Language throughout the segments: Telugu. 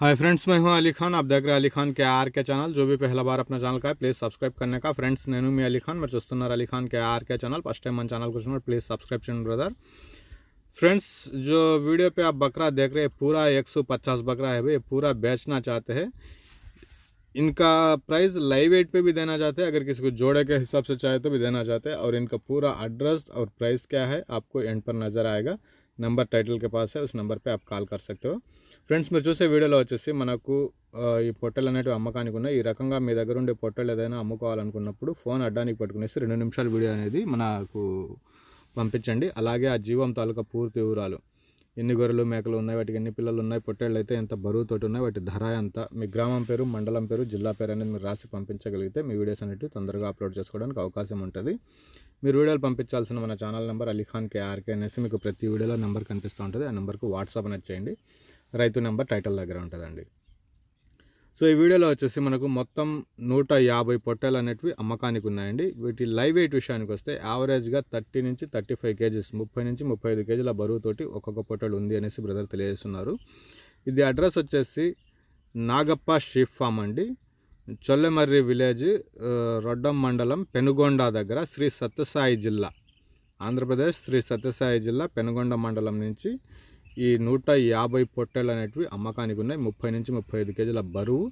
हाय फ्रेंड्स मैं हूँ अली खान। आप देख रहे हैं अली खान के आर के चैनल। जो भी पहला बार अपना चैनल का है प्लीज़ सब्सक्राइब करने का। फ्रेंड्स नैनू मैं अली खान, मैं चुस्तुनर Ali Khan K R K channel, first time मन चैनल कुछ please subscribe channel brother friends जो वीडियो पे आप बकरा देख रहे हैं, पूरा 150 बकरा है भाई, पूरा बेचना चाहते हैं। इनका प्राइस लाइव एट पर भी देना चाहते हैं, अगर किसी को जोड़े के हिसाब से चाहे तो भी देना चाहते हैं। और इनका पूरा एड्रेस और प्राइस क्या है, आपको एंड पर नज़र आएगा। నెంబర్ టైటిల్ के पास है उस नंबर पे आप కాల్ कर सकते हो ఫ్రెండ్స్ మీరు చూసే వీడియోలో వచ్చేసి మనకు ఆ, ఈ పొట్టెలు అనేటివి అమ్మకానికి ఉన్నాయి ఈ రకంగా మీ దగ్గర ఉండే పొట్టెలు ఏదైనా అమ్ముకోవాలనుకున్నప్పుడు ఫోన్ అడ్డానికి పట్టుకునేసి రెండు నిమిషాల వీడియో అనేది మనకు పంపించండి అలాగే ఆ జీవం తాలూకా పూర్తి వివరాలు ఎన్ని గొర్రెలు మేకలు ఉన్నాయి వాటికి ఎన్ని పిల్లలు ఉన్నాయి పొట్టేళ్ళు అయితే ఎంత బరువుతోటి ఉన్నాయి వాటి ధర ఎంత మీ గ్రామం పేరు మండలం పేరు జిల్లా పేరు అనేది మీరు రాసి పంపించగలిగితే మీ వీడియోస్ అనేవి తొందరగా అప్లోడ్ చేసుకోవడానికి అవకాశం ఉంటుంది మీరు వీడియోలు పంపించాల్సిన మన ఛానల్ నెంబర్ అలీఖాన్ కేఆర్కే అనేసి మీకు ప్రతి వీడియోలో నెంబర్ కనిపిస్తూ ఉంటుంది. ఆ నెంబర్కు వాట్సాప్ అనేది చేయండి. రైతు నెంబర్ టైటిల్ దగ్గర ఉంటుందండి. సో ఈ వీడియోలో వచ్చేసి మనకు మొత్తం నూట యాభై పొట్టెలు అనేటివి అమ్మకానికి ఉన్నాయండి. వీటి లైవ్ వెయిట్ విషయానికి వస్తే యావరేజ్గా థర్టీ నుంచి థర్టీ ఫైవ్ కేజీస్ ముప్పై నుంచి ముప్పై ఐదు కేజీల బరువుతోటి ఒక్కొక్క పొట్టేలు ఉంది అనేసి బ్రదర్ తెలియజేస్తున్నారు. ఇది అడ్రస్ వచ్చేసి నాగప్ప షీప్ ఫామ్ అండి. చొల్లెమర్రి విలేజ్ రొడ్డం మండలం పెనుగొండ దగ్గర శ్రీ సత్యసాయి జిల్లా. ఆంధ్రప్రదేశ్ శ్రీ సత్యసాయి జిల్లా పెనుగొండ మండలం నుంచి ఈ నూట యాభై పొట్టెలు అనేటివి అమ్మకానికి ఉన్నాయి. ముప్పై నుంచి ముప్పై ఐదు కేజీల బరువు.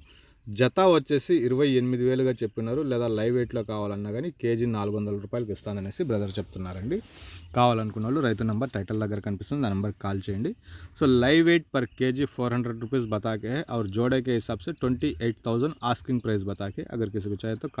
జత వచ్చేసి ఇరవై ఎనిమిది వేలుగా చెప్పినారు లేదా లైవ్ వెయిట్లో కావాలన్నా కానీ కేజీ నాలుగు వందల రూపాయలకి ఇస్తాననేసి బ్రదర్ చెప్తున్నారండి కావాలనుకున్న వాళ్ళు రైతు నెంబర్ టైటిల్ దగ్గర కనిపిస్తుంది ఆ నెంబర్కి కాల్ చేయండి సో लाइव वेट पर के जी फोर हंड्रेड रुपीज़ बता के है और जोड़े के हिसाब से twenty eight thousand asking price बता के अगर किसी को चाहे तो कॉल